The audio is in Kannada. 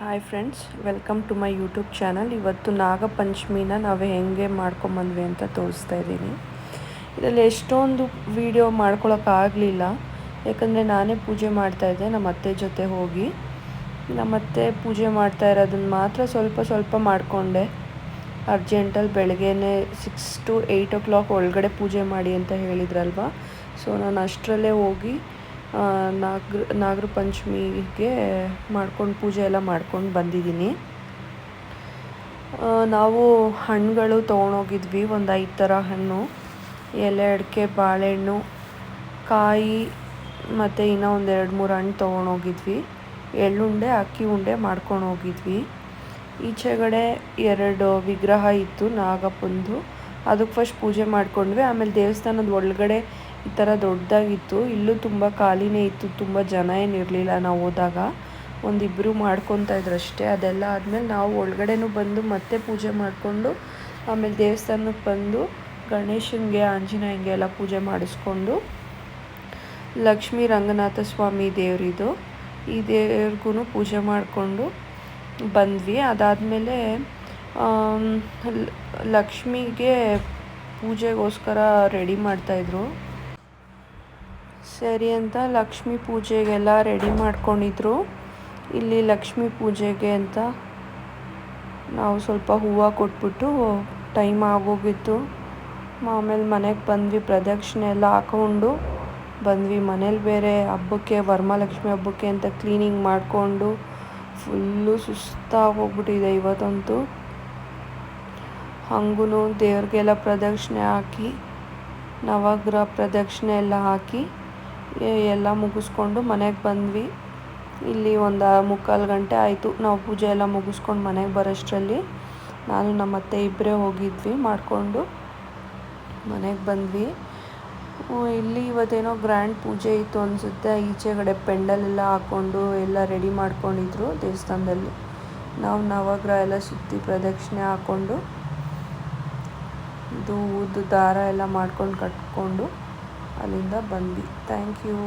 Hi friends welcome to my YouTube channel ಇವತ್ತು ನಾಗಪಂಚಮಿನ ನಾವು ಹೆಂಗೆ ಮಾಡ್ಕೊಂಬಂದ್ವಿ ಅಂತ ತೋರಿಸ್ತಾ ಇದ್ದೀನಿ. ಇದರಲ್ಲಿ ಎಷ್ಟೊಂದು ವಿಡಿಯೋ ಮಾಡ್ಕೊಳ್ಳೋಕ್ಕಾಗಲಿಲ್ಲ ಯಾಕಂದರೆ ನಾನೇ ಪೂಜೆ ಮಾಡ್ತಾಯಿದ್ದೆ ನಮ್ಮ ಅತ್ತೆ ಜೊತೆ ಹೋಗಿ. ನಮ್ಮ ಅತ್ತೆ ಪೂಜೆ ಮಾಡ್ತಾ ಇರೋದನ್ನು ಮಾತ್ರ ಸ್ವಲ್ಪ ಸ್ವಲ್ಪ ಮಾಡಿಕೊಂಡೆ. ಅರ್ಜೆಂಟಲ್ಲಿ ಬೆಳಗ್ಗೆನೇ six to eight o'clock ಒಳಗಡೆ ಪೂಜೆ ಮಾಡಿ ಅಂತ ಹೇಳಿದ್ರಲ್ವ? ಸೊ ನಾನು ಅಷ್ಟರಲ್ಲೇ ಹೋಗಿ ನಾಗರ ನಾಗರ ಪಂಚಮಿಗೆ ಮಾಡ್ಕೊಂಡು ಪೂಜೆ ಎಲ್ಲ ಮಾಡ್ಕೊಂಡು ಬಂದಿದ್ದೀನಿ. ನಾವು ಹಣ್ಣುಗಳು ತೊಗೊಂಡೋಗಿದ್ವಿ, ಒಂದು ಐದು ಥರ ಹಣ್ಣು. ಎಲೆ, ಅಡಿಕೆ, ಬಾಳೆಹಣ್ಣು, ಕಾಯಿ ಮತ್ತು ಇನ್ನೂ ಒಂದು ಎರಡು ಮೂರು ಹಣ್ಣು ತೊಗೊಂಡೋಗಿದ್ವಿ. ಎಳ್ಳುಂಡೆ, ಅಕ್ಕಿ ಉಂಡೆ ಮಾಡ್ಕೊಂಡು ಹೋಗಿದ್ವಿ. ಈಚೆಗಡೆ ಎರಡು ವಿಗ್ರಹ ಇತ್ತು, ನಾಗಪ್ಪಂದು. ಅದಕ್ಕೆ ಫಸ್ಟ್ ಪೂಜೆ ಮಾಡ್ಕೊಂಡ್ವಿ. ಆಮೇಲೆ ದೇವಸ್ಥಾನದ ಒಳಗಡೆ ಈ ಥರ ದೊಡ್ಡದಾಗಿತ್ತು. ಇಲ್ಲೂ ತುಂಬ ಖಾಲಿನೇ ಇತ್ತು. ತುಂಬ ಜನ ಏನಿರಲಿಲ್ಲ ನಾವು ಹೋದಾಗ. ಒಂದಿಬ್ಬರು ಮಾಡ್ಕೊತಾ ಇದ್ರು ಅಷ್ಟೇ. ಅದೆಲ್ಲ ಆದಮೇಲೆ ನಾವು ಒಳಗಡೆನೂ ಬಂದು ಮತ್ತೆ ಪೂಜೆ ಮಾಡಿಕೊಂಡು, ಆಮೇಲೆ ದೇವಸ್ಥಾನಕ್ಕೆ ಬಂದು ಗಣೇಶನಿಗೆ ಆಂಜನೇಯಂಗೆ ಎಲ್ಲ ಪೂಜೆ ಮಾಡಿಸ್ಕೊಂಡು, ಲಕ್ಷ್ಮೀ ರಂಗನಾಥ ಸ್ವಾಮಿ ದೇವರಿದು, ಈ ದೇವ್ರಿಗೂ ಪೂಜೆ ಮಾಡಿಕೊಂಡು ಬಂದ್ವಿ. ಅದಾದಮೇಲೆ ಲಕ್ಷ್ಮಿಗೆ ಪೂಜೆಗೋಸ್ಕರ ರೆಡಿ ಮಾಡ್ತಾಯಿದ್ರು ಸರಿ ಅಂತ ಲಕ್ಷ್ಮಿ ಪೂಜೆಗೆಲ್ಲ ರೆಡಿ ಮಾಡ್ಕೊಂಡಿದ್ರು. ಇಲ್ಲಿ ಲಕ್ಷ್ಮಿ ಪೂಜೆಗೆ ಅಂತ ನಾವು ಸ್ವಲ್ಪ ಹೂವು ಕೊಟ್ಬಿಟ್ಟು ಟೈಮ್ ಆಗೋಗಿತ್ತು. ಆಮೇಲೆ ಮನೆಗೆ ಬಂದ್ವಿ, ಪ್ರದಕ್ಷಿಣೆ ಎಲ್ಲ ಹಾಕೊಂಡು ಬಂದ್ವಿ. ಮನೇಲಿ ಬೇರೆ ಹಬ್ಬಕ್ಕೆ, ವರಮಹಾಲಕ್ಷ್ಮಿ ಹಬ್ಬಕ್ಕೆ ಅಂತ ಕ್ಲೀನಿಂಗ್ ಮಾಡಿಕೊಂಡು ಫುಲ್ಲು ಸುಸ್ತಾಗೋಗ್ಬಿಟ್ಟಿದೆ ಇವತ್ತಂತೂ. ಹಂಗೂ ದೇವ್ರಿಗೆಲ್ಲ ಪ್ರದಕ್ಷಿಣೆ ಹಾಕಿ, ನವಗ್ರಹ ಪ್ರದಕ್ಷಿಣೆ ಎಲ್ಲ ಹಾಕಿ ಎಲ್ಲ ಮುಗಿಸ್ಕೊಂಡು ಮನೆಗೆ ಬಂದ್ವಿ. ಇಲ್ಲಿ ಒಂದು ಮುಕ್ಕಾಲು ಗಂಟೆ ಆಯಿತು. ನಾವು ಪೂಜೆ ಎಲ್ಲ ಮುಗಿಸ್ಕೊಂಡು ಮನೆಗೆ ಬರೋಷ್ಟರಲ್ಲಿ ನಾನು ನಮ್ಮ ಅತ್ತೆ ಇಬ್ಬರೇ ಹೋಗಿದ್ವಿ ಮಾಡಿಕೊಂಡು ಮನೆಗೆ ಬಂದ್ವಿ. ಇಲ್ಲಿ ಇವತ್ತೇನೋ ಗ್ರ್ಯಾಂಡ್ ಪೂಜೆ ಇತ್ತು ಅನಿಸುತ್ತೆ. ಈಚೆಗಡೆ ಪೆಂಡಲ್ ಎಲ್ಲ ಹಾಕ್ಕೊಂಡು ಎಲ್ಲ ರೆಡಿ ಮಾಡ್ಕೊಂಡಿದ್ರು ದೇವಸ್ಥಾನದಲ್ಲಿ. ನಾವು ನವಗ್ರಹ ಎಲ್ಲ ಸುತ್ತಿ ಪ್ರದಕ್ಷಿಣೆ ಹಾಕ್ಕೊಂಡು ಇದು ದಾರ ಎಲ್ಲ ಮಾಡ್ಕೊಂಡು ಕಟ್ಕೊಂಡು ಅಲ್ಲಿಂದ ಬಂದ್ವಿ ಥ್ಯಾಂಕ್ ಯು